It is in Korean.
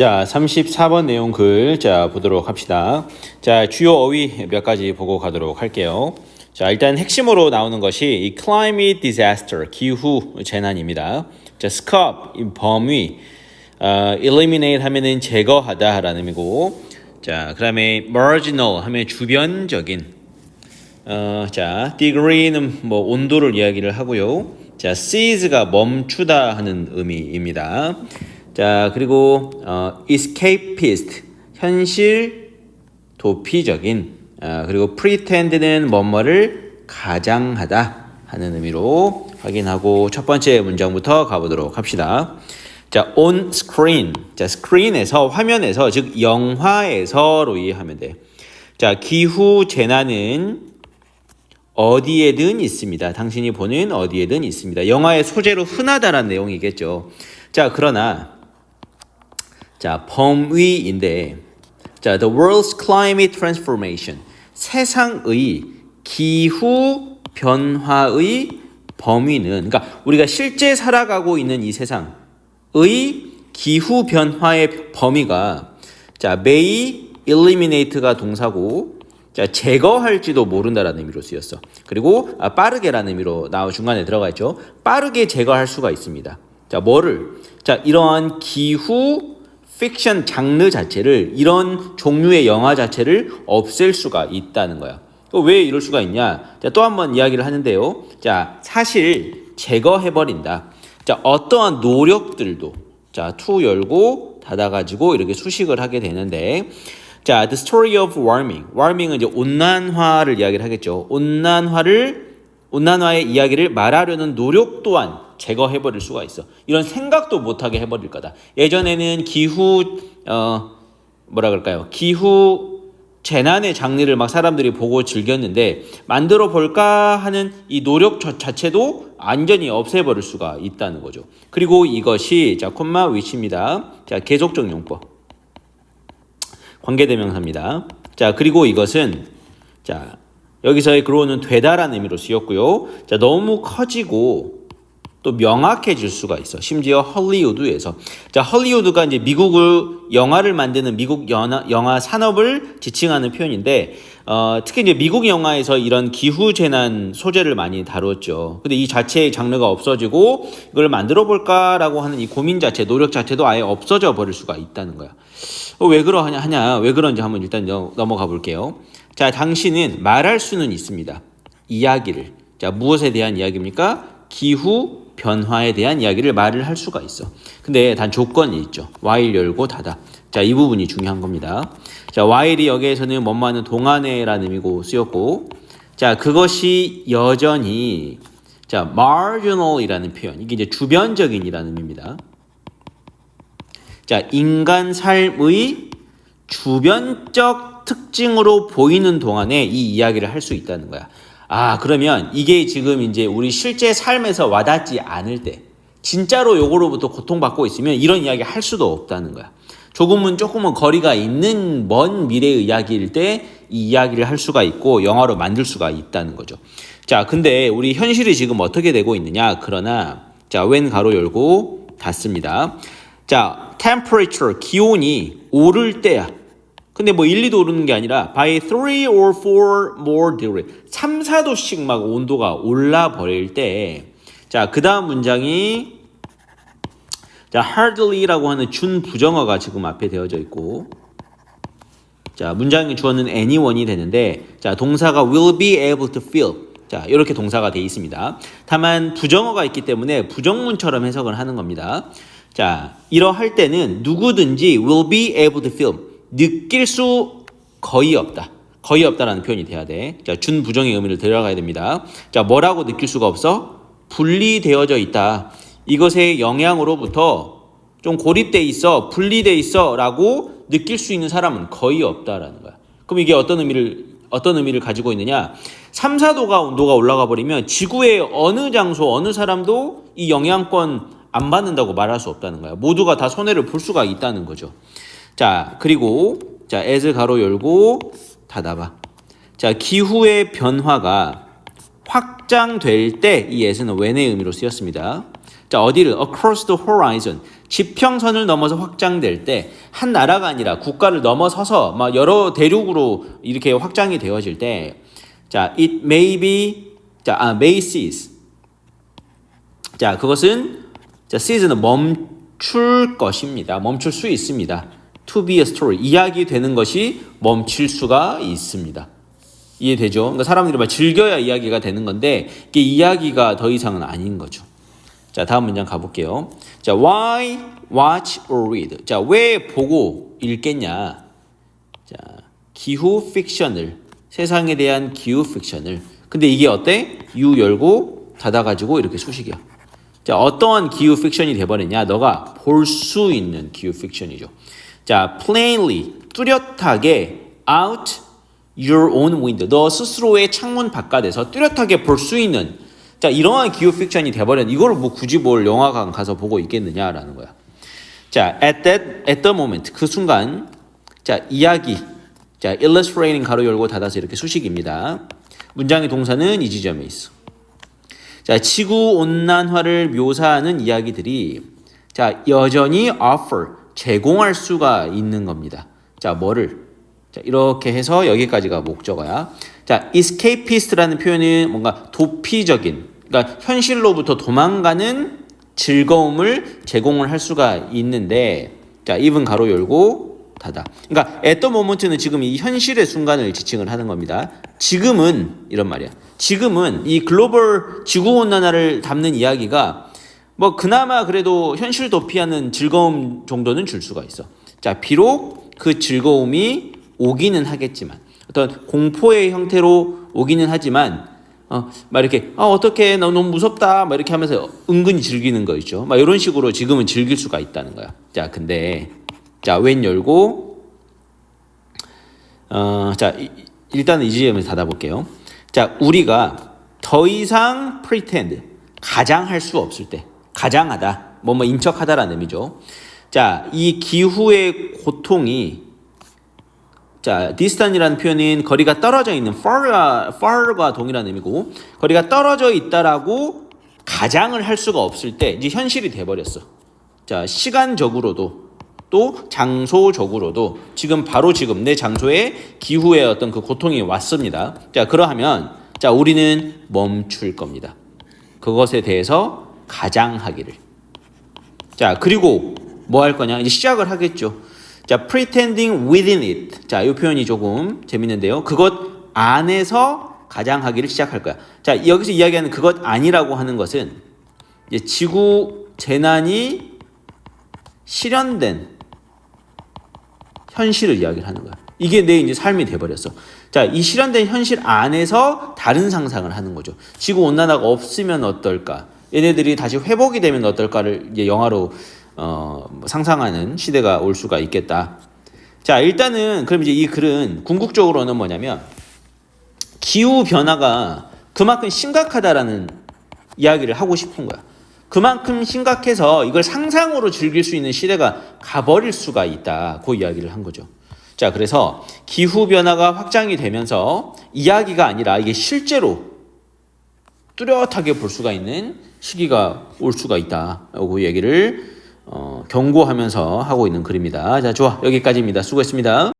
자, 34번 내용 글, 자, 보도록 합시다. 자, 주요 어휘 몇 가지 보고 가도록 할게요. 자, 일단 핵심으로 나오는 것이 이 climate disaster, 기후 재난입니다. 자, scope, 이 범위, 어, eliminate 하면은 제거하다 라는 의미고, 자, 그 다음에 marginal 하면 주변적인, 어, 자, degree는 뭐 온도를 이야기를 하고요. 자, seize가 멈추다 하는 의미입니다. 자, 그리고 어, escapist 현실 도피적인 아, 그리고 pretend는 뭐뭐를 가장하다 하는 의미로 확인하고 첫 번째 문장부터 가보도록 합시다. 자, on screen. 자, screen에서 화면에서 즉 영화에서로 이해하면 돼. 자, 기후 재난은 어디에든 있습니다. 당신이 보는 어디에든 있습니다. 영화의 소재로 흔하다라는 내용이겠죠. 자, 그러나 자, 범위인데 자, the world's climate transformation. 세상의 기후 변화의 범위는 그러니까 우리가 실제 살아가고 있는 이 세상의 기후 변화의 범위가 자, may eliminate가 동사고 자, 제거할지도 모른다라는 의미로 쓰였어. 그리고 아, 빠르게라는 의미로 나와 중간에 들어가 있죠. 빠르게 제거할 수가 있습니다. 자, 뭐를? 자, 이러한 기후 픽션 장르 자체를 이런 종류의 영화 자체를 없앨 수가 있다는 거야. 왜 이럴 수가 있냐? 자, 또 한 번 이야기를 하는데요. 자, 사실 제거해 버린다. 자, 어떠한 노력들도 자, 투 열고 닫아 가지고 이렇게 수식을 하게 되는데 자, the story of warming. warming은 이제 온난화를 이야기를 하겠죠. 온난화를 온난화의 이야기를 말하려는 노력 또한 제거해 버릴 수가 있어. 이런 생각도 못 하게 해 버릴 거다. 예전에는 기후 어 뭐라 그럴까요? 기후 재난의 장르를 막 사람들이 보고 즐겼는데 만들어 볼까 하는 이 노력 자체도 완전히 없애버릴 수가 있다는 거죠. 그리고 이것이 자 콤마 위치입니다. 자 계속적 용법 관계대명사입니다. 자 그리고 이것은 자 여기서의 grow는 되다라는 의미로 쓰였고요. 자 너무 커지고 또 명확해질 수가 있어. 심지어 헐리우드에서. 자, 헐리우드가 이제 미국을 영화를 만드는 미국 영화, 영화 산업을 지칭하는 표현인데, 어, 특히 이제 미국 영화에서 이런 기후 재난 소재를 많이 다뤘죠. 근데 이 자체의 장르가 없어지고 이걸 만들어 볼까라고 하는 이 고민 자체, 노력 자체도 아예 없어져 버릴 수가 있다는 거야. 어, 왜 그러하냐, 하냐, 왜 그런지 한번 일단 넘어가 볼게요. 자, 당신은 말할 수는 있습니다. 이야기를. 자, 무엇에 대한 이야기입니까? 기후 변화에 대한 이야기를 말을 할 수가 있어. 근데 단 조건이 있죠. while 열고 닫아. 자, 이 부분이 중요한 겁니다. 자, while이 여기에서는 뭐뭐하는 동안에라는 의미고 쓰였고, 자, 그것이 여전히 자, marginal이라는 표현. 이게 이제 주변적인이라는 의미입니다. 자, 인간 삶의 주변적 특징으로 보이는 동안에 이 이야기를 할 수 있다는 거야. 아, 그러면 이게 지금 이제 우리 실제 삶에서 와닿지 않을 때, 진짜로 요거로부터 고통받고 있으면 이런 이야기 할 수도 없다는 거야. 조금은 조금은 거리가 있는 먼 미래의 이야기일 때 이 이야기를 할 수가 있고 영화로 만들 수가 있다는 거죠. 자, 근데 우리 현실이 지금 어떻게 되고 있느냐? 그러나 자, 웬 가로 열고 닫습니다. 자, temperature 기온이 오를 때야. 근데 뭐 1, 2도 오르는 게 아니라 by 3 or 4 more degree 3, 4도씩 막 온도가 올라 버릴 때 자, 그 다음 문장이 자, hardly라고 하는 준 부정어가 지금 앞에 되어져 있고 자, 문장의 주어는 anyone이 되는데 자, 동사가 will be able to feel 자, 이렇게 동사가 되어 있습니다. 다만 부정어가 있기 때문에 부정문처럼 해석을 하는 겁니다. 자, 이러할 때는 누구든지 will be able to feel 느낄 수 거의 없다. 거의 없다라는 표현이 돼야 돼. 자, 준 부정의 의미를 들어가야 됩니다. 자, 뭐라고 느낄 수가 없어? 분리되어져 있다. 이것의 영향으로부터 좀 고립돼 있어, 분리돼 있어라고 느낄 수 있는 사람은 거의 없다라는 거야. 그럼 이게 어떤 의미를 어떤 의미를 가지고 있느냐? 3, 4도가 온도가 올라가 버리면 지구의 어느 장소, 어느 사람도 이 영향권 안 받는다고 말할 수 없다는 거야. 모두가 다 손해를 볼 수가 있다는 거죠. 자, 그리고 자, as 가로 열고 닫아봐. 자, 기후의 변화가 확장될 때 이 as는 when의 의미로 쓰였습니다. 자, 어디를 across the horizon 지평선을 넘어서 확장될 때 한 나라가 아니라 국가를 넘어서서 막 여러 대륙으로 이렇게 확장이 되어질 때 자, it may be 자, 아, may cease. 자, 그것은 자, cease는 멈출 것입니다. 멈출 수 있습니다. To be a story. 이야기 되는 것이 멈출 수가 있습니다. 이해되죠? 그러니까 사람들이 막 즐겨야 이야기가 되는 건데 이게 이야기가 더 이상은 아닌 거죠. 자, 다음 문장 가볼게요. 자, why watch or read? 자, 왜 보고 읽겠냐? 자, 기후 픽션을 세상에 대한 기후 픽션을 근데 이게 어때? 유 열고 닫아 가지고 이렇게 수식이야. 자, 어떠한 기후 픽션이 돼버렸냐? 너가 볼 수 있는 기후 픽션이죠. 자, plainly 뚜렷하게 out your own window. 너 스스로의 창문 바깥에서 뚜렷하게 볼 수 있는 자, 이러한 기후 픽션이 돼 버렸. 이걸 뭐 굳이 뭘 영화관 가서 보고 있겠느냐라는 거야. 자, at that at the moment 그 순간 자, 이야기. 자, illustrating 가로 열고 닫아서 이렇게 수식입니다. 문장의 동사는 이 지점에 있어. 자, 지구 온난화를 묘사하는 이야기들이 자, 여전히 offer 제공할 수가 있는 겁니다. 자, 뭐를 자, 이렇게 해서 여기까지가 목적어야. 자, escapist라는 표현은 뭔가 도피적인, 그러니까 현실로부터 도망가는 즐거움을 제공을 할 수가 있는데, 자, even 가로 열고 닫아. 그러니까 at the moment는 지금 이 현실의 순간을 지칭을 하는 겁니다. 지금은 이런 말이야. 지금은 이 글로벌 지구 온난화를 담는 이야기가 뭐 그나마 그래도 현실 도피하는 즐거움 정도는 줄 수가 있어. 자, 비록 그 즐거움이 오기는 하겠지만 어떤 공포의 형태로 오기는 하지만 어, 막 이렇게 아 어떻게 나 너무 무섭다 막 이렇게 하면서 은근히 즐기는 거 있죠. 막 이런 식으로 지금은 즐길 수가 있다는 거야. 자, 근데 자, 웬 열고 어, 자, 이- 일단은 이 지점에서 닫아 볼게요. 자, 우리가 더 이상 pretend 가장 할 수 없을 때 가장하다 뭐뭐 인척하다라는 의미죠. 자, 이 기후의 고통이 자, distant이라는 표현은 거리가 떨어져 있는 far가 far과 동일한 의미고 거리가 떨어져 있다라고 가장을 할 수가 없을 때 이제 현실이 돼 버렸어. 자, 시간적으로도 또 장소적으로도 지금 바로 지금 내 장소에 기후의 어떤 그 고통이 왔습니다. 자, 그러하면 자, 우리는 멈출 겁니다. 그것에 대해서 가장하기를. 자, 그리고 뭐 할 거냐? 이제 시작을 하겠죠. 자, pretending within it. 자, 이 표현이 조금 재밌는데요. 그것 안에서 가장하기를 시작할 거야. 자, 여기서 이야기하는 그것 아니라고 하는 것은 이제 지구 재난이 실현된 현실을 이야기를 하는 거야. 이게 내 이제 삶이 돼버렸어. 자, 이 실현된 현실 안에서 다른 상상을 하는 거죠. 지구 온난화가 없으면 어떨까? 얘네들이 다시 회복이 되면 어떨까를 이제 영화로 어, 뭐 상상하는 시대가 올 수가 있겠다. 자, 일단은 그럼 이제 이 글은 궁극적으로는 뭐냐면 기후 변화가 그만큼 심각하다라는 이야기를 하고 싶은 거야. 그만큼 심각해서 이걸 상상으로 즐길 수 있는 시대가 가버릴 수가 있다. 그 이야기를 한 거죠. 자, 그래서 기후 변화가 확장이 되면서 이야기가 아니라 이게 실제로 뚜렷하게 볼 수가 있는 시기가 올 수가 있다. 그 얘기를 어, 경고하면서 하고 있는 글입니다. 자, 좋아. 여기까지입니다. 수고했습니다.